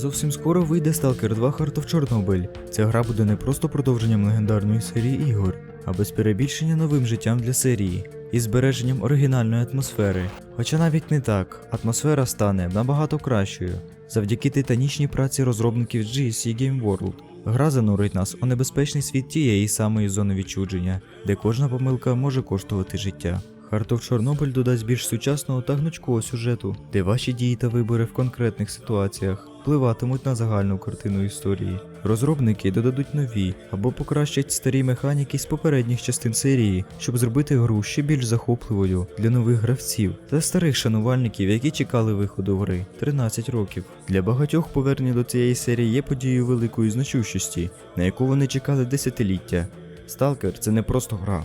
Зовсім скоро вийде Stalker 2 Heart of Chernobyl. Ця гра буде не просто продовженням легендарної серії ігор, а без перебільшення новим життям для серії і збереженням оригінальної атмосфери. Хоча навіть не так, атмосфера стане набагато кращою завдяки титанічній праці розробників GSC Game World. Гра занурить нас у небезпечний світ тієї самої зони відчудження, де кожна помилка може коштувати життя. Of Chernobyl додасть більш сучасного та гнучкого сюжету, де ваші дії та вибори в конкретних ситуаціях впливатимуть на загальну картину історії. Розробники додадуть нові або покращать старі механіки з попередніх частин серії, щоб зробити гру ще більш захопливою для нових гравців та старих шанувальників, які чекали виходу гри 13 років. Для багатьох повернення до цієї серії є подією великої значущості, на яку вони чекали десятиліття. Сталкер це не просто гра,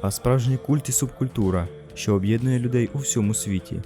а справжній культ і субкультура, що об'єднує людей у всьому світі.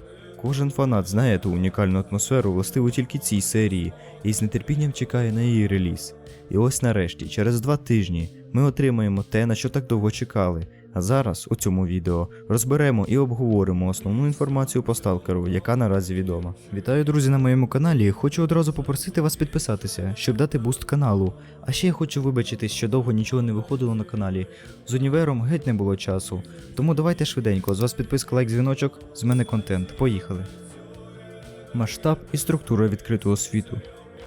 Кожен фанат знає ту унікальну атмосферу, властиву тільки цій серії, і з нетерпінням чекає на її реліз. І ось нарешті, через два тижні, ми отримаємо те, на що так довго чекали. А зараз у цьому відео розберемо і обговоримо основну інформацію по сталкеру, яка наразі відома. Вітаю, друзі, на моєму каналі. Хочу одразу попросити вас підписатися, щоб дати буст каналу. А ще я хочу вибачитись, що довго нічого не виходило на каналі. З універом геть не було часу. Тому давайте швиденько, з вас підписка, лайк, дзвіночок, з мене контент. Поїхали. Масштаб і структура відкритого світу.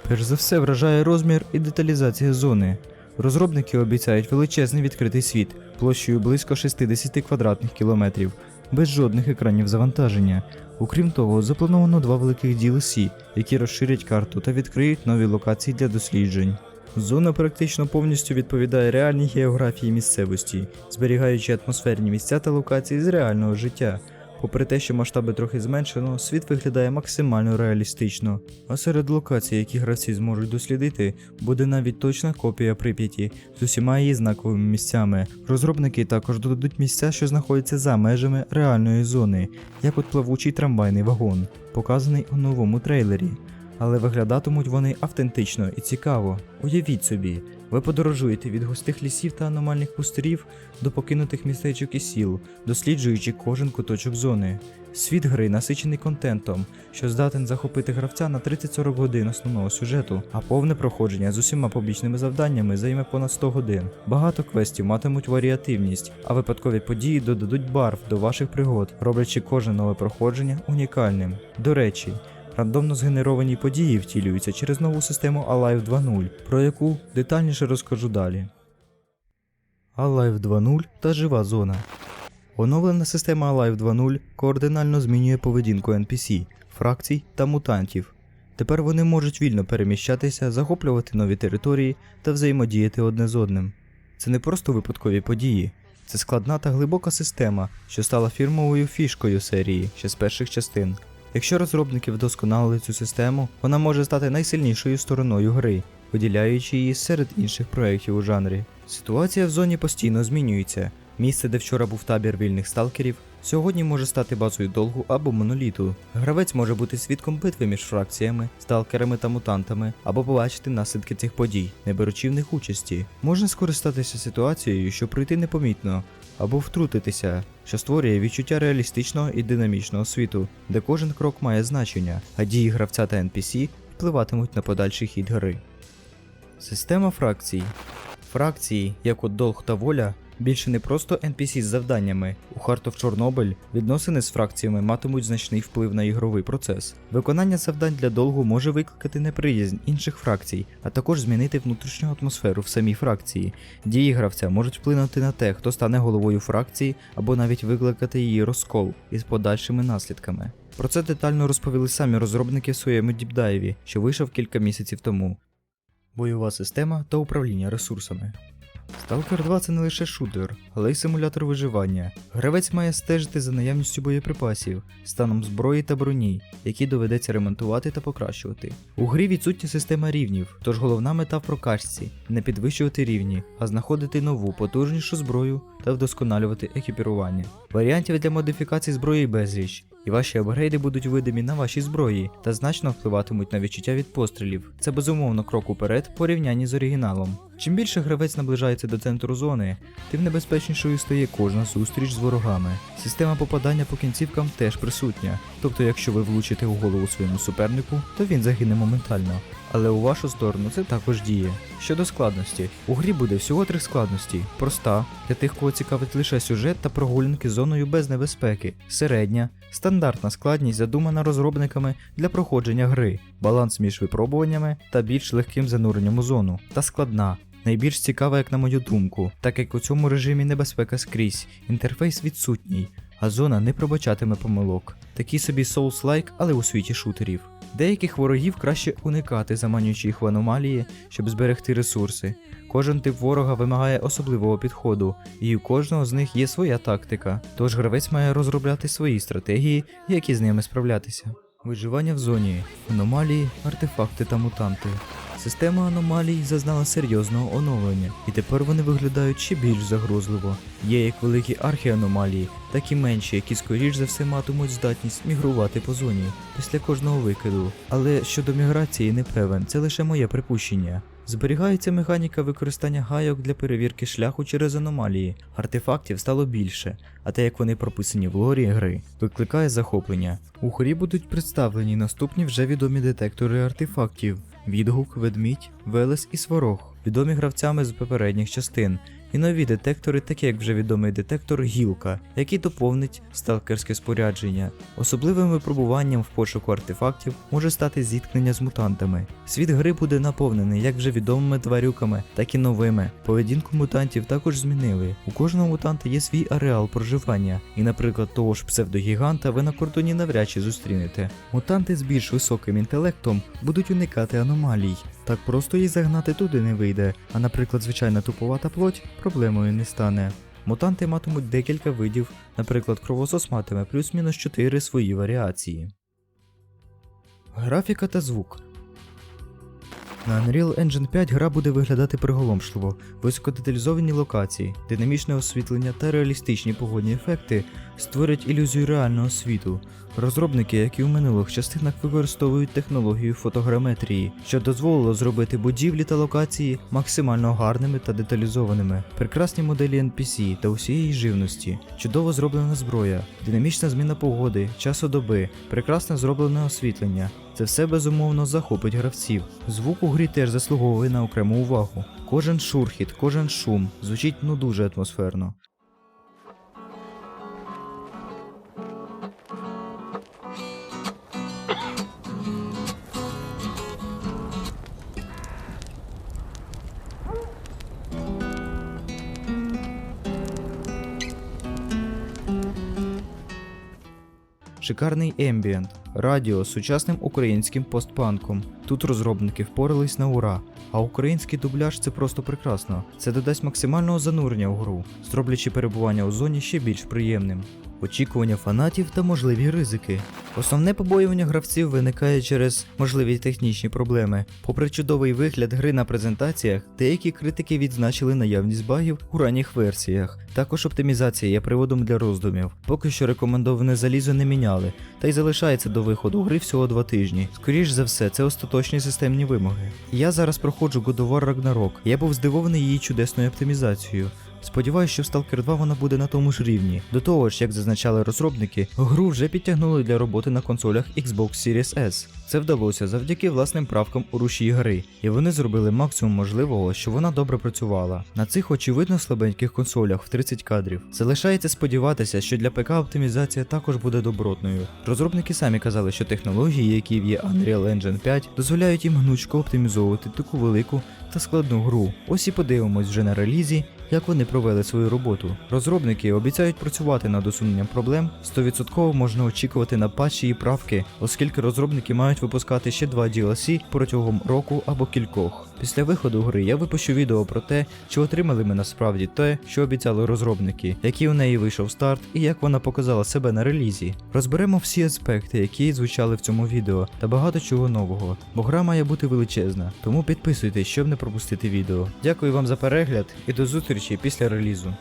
Перш за все вражає розмір і деталізація зони. Розробники обіцяють величезний відкритий світ площею близько 60 квадратних кілометрів, без жодних екранів завантаження. Окрім того, заплановано два великих DLC, які розширять карту та відкриють нові локації для досліджень. Зона практично повністю відповідає реальній географії місцевості, зберігаючи атмосферні місця та локації з реального життя. Попри те, що масштаби трохи зменшено, світ виглядає максимально реалістично. А серед локацій, які гравці зможуть дослідити, буде навіть точна копія Прип'яті з усіма її знаковими місцями. Розробники також додадуть місця, що знаходяться за межами реальної зони, як от плавучий трамвайний вагон, показаний у новому трейлері. Але виглядатимуть вони автентично і цікаво. Уявіть собі, ви подорожуєте від густих лісів та аномальних пустирів до покинутих містечок і сіл, досліджуючи кожен куточок зони. Світ гри насичений контентом, що здатен захопити гравця на 30-40 годин основного сюжету, а повне проходження з усіма побічними завданнями займе понад 100 годин. Багато квестів матимуть варіативність, а випадкові події додадуть барв до ваших пригод, роблячи кожне нове проходження унікальним. До речі, Рандомно згенеровані події втілюються через нову систему Alive 2.0, про яку детальніше розкажу далі. Alive 2.0 та жива зона. Оновлена система Alive 2.0 координально змінює поведінку NPC, фракцій та мутантів. Тепер вони можуть вільно переміщатися, захоплювати нові території та взаємодіяти одне з одним. Це не просто випадкові події, це складна та глибока система, що стала фірмовою фішкою серії ще з перших частин. Якщо розробники вдосконалили цю систему, вона може стати найсильнішою стороною гри, виділяючи її серед інших проєктів у жанрі. Ситуація в зоні постійно змінюється. Місце, де вчора був табір вільних сталкерів, сьогодні може стати базою долгу або моноліту. Гравець може бути свідком битви між фракціями, сталкерами та мутантами, або побачити наслідки цих подій, не беручи в них участі. Можна скористатися ситуацією, щоб пройти непомітно, або втрутитися, що створює відчуття реалістичного і динамічного світу, де кожен крок має значення, а дії гравця та NPC впливатимуть на подальший хід гри. Система фракцій. Фракції, як от долг та воля, більше не просто NPC з завданнями. У Heart of Chernobyl відносини з фракціями матимуть значний вплив на ігровий процес. Виконання завдань для долгу може викликати неприязнь інших фракцій, а також змінити внутрішню атмосферу в самій фракції. Дії гравця можуть вплинути на те, хто стане головою фракції, або навіть викликати її розкол із подальшими наслідками. Про це детально розповіли самі розробники в своєму діпдайві, що вийшов кілька місяців тому. Бойова система та управління ресурсами. Stalker 2 це не лише шутер, але й симулятор виживання. Гравець має стежити за наявністю боєприпасів, станом зброї та броні, які доведеться ремонтувати та покращувати. У грі відсутня система рівнів, тож головна мета в прокачці не підвищувати рівні, а знаходити нову потужнішу зброю та вдосконалювати екіпірування. Варіантів для модифікації зброї безліч, і ваші апгрейди будуть видимі на вашій зброї та значно впливатимуть на відчуття від пострілів. Це безумовно крок уперед в порівнянні з оригіналом. Чим більше гравець наближається до центру зони, тим небезпечнішою стає кожна зустріч з ворогами. Система попадання по кінцівкам теж присутня, тобто, якщо ви влучите у голову своєму супернику, то він загине моментально. але у вашу сторону це також діє. Щодо складності, у грі буде всього три складності: проста для тих, кого цікавить лише сюжет та прогулянки зоною без небезпеки, середня, стандартна складність, задумана розробниками для проходження гри, баланс між випробуваннями та більш легким зануренням у зону, та складна. Найбільш цікава, як на мою думку, так як у цьому режимі небезпека скрізь, інтерфейс відсутній, а зона не пробачатиме помилок. Такий собі Souls-like, але у світі шутерів. Деяких ворогів краще уникати, заманюючи їх в аномалії, щоб зберегти ресурси. Кожен тип ворога вимагає особливого підходу, і у кожного з них є своя тактика, тож гравець має розробляти свої стратегії, як із ними справлятися. Виживання в зоні, аномалії, артефакти та мутанти. Система аномалій зазнала серйозного оновлення, і тепер вони виглядають ще більш загрозливо. Є як великі архіаномалії, так і менші, які скоріш за все матимуть здатність мігрувати по зоні після кожного викиду. Але щодо міграції не певен, це лише моє припущення. Зберігається механіка використання гайок для перевірки шляху через аномалії. Артефактів стало більше, а те, як вони прописані в лорі гри, викликає захоплення. У хорі будуть представлені наступні вже відомі детектори артефактів: відгук, ведмідь, велес і сварог, відомі гравцями з попередніх частин. І нові детектори, такі як вже відомий детектор Гілка, який доповнить сталкерське спорядження. Особливим випробуванням в пошуку артефактів може стати зіткнення з мутантами. Світ гри буде наповнений як вже відомими тварюками, так і новими. Поведінку мутантів також змінили. У кожного мутанта є свій ареал проживання, і, наприклад, того ж псевдогіганта ви на кордоні навряд чи зустрінете. Мутанти з більш високим інтелектом будуть уникати аномалій. Так просто її загнати туди не вийде, а наприклад, звичайна туповата плоть проблемою не стане. Мутанти матимуть декілька видів, наприклад, кровосос матиме плюс-мінус 4 свої варіації. Графіка та звук. На Unreal Engine 5 гра буде виглядати приголомшливо, високодеталізовані локації, динамічне освітлення та реалістичні погодні ефекти створять ілюзію реального світу. Розробники, як і у минулих частинах, використовують технологію фотограметрії, що дозволило зробити будівлі та локації максимально гарними та деталізованими, прекрасні моделі NPC та усієї живності, чудово зроблена зброя, динамічна зміна погоди, часу доби, прекрасне зроблене освітлення. Це все безумовно захопить гравців. Звук у грі теж заслуговує на окрему увагу. Кожен шурхіт, кожен шум звучить ну дуже атмосферно. Шикарний ембієнт, радіо з сучасним українським постпанком. Тут розробники впорались на ура. А український дубляж це просто прекрасно. Це додасть максимального занурення у гру, зроблячи перебування у зоні ще більш приємним. Очікування фанатів та можливі ризики. Основне побоювання гравців виникає через можливі технічні проблеми. Попри чудовий вигляд гри на презентаціях, деякі критики відзначили наявність багів у ранніх версіях. Також оптимізація є приводом для роздумів. Поки що рекомендоване залізо не міняли, та й залишається до виходу гри всього два тижні. Скоріш за все, це остаточні системні вимоги. Я зараз проходжу God of War Ragnarok. Я був здивований її чудесною оптимізацією. Сподіваюсь, що в Stalker 2 вона буде на тому ж рівні. До того ж, як зазначали розробники, гру вже підтягнули для роботи на консолях Xbox Series S. Це вдалося завдяки власним правкам у рушії гри, і вони зробили максимум можливого, що вона добре працювала. На цих очевидно слабеньких консолях в 30 кадрів. Залишається сподіватися, що для ПК оптимізація також буде добротною. Розробники самі казали, що технології, які є Unreal Engine 5, дозволяють їм гнучко оптимізовувати таку велику та складну гру. Ось і подивимось вже на релізі, як вони провели свою роботу. Розробники обіцяють працювати над усуненням проблем. 100% можна очікувати на патчі і правки, оскільки розробники мають випускати ще два DLC протягом року або кількох. Після виходу гри я випущу відео про те, чи отримали ми насправді те, що обіцяли розробники, який у неї вийшов старт і як вона показала себе на релізі. Розберемо всі аспекти, які звучали в цьому відео, та багато чого нового, бо гра має бути величезна. Тому підписуйтесь, щоб не пропустити відео. Дякую вам за перегляд і до зустрічі після релізу.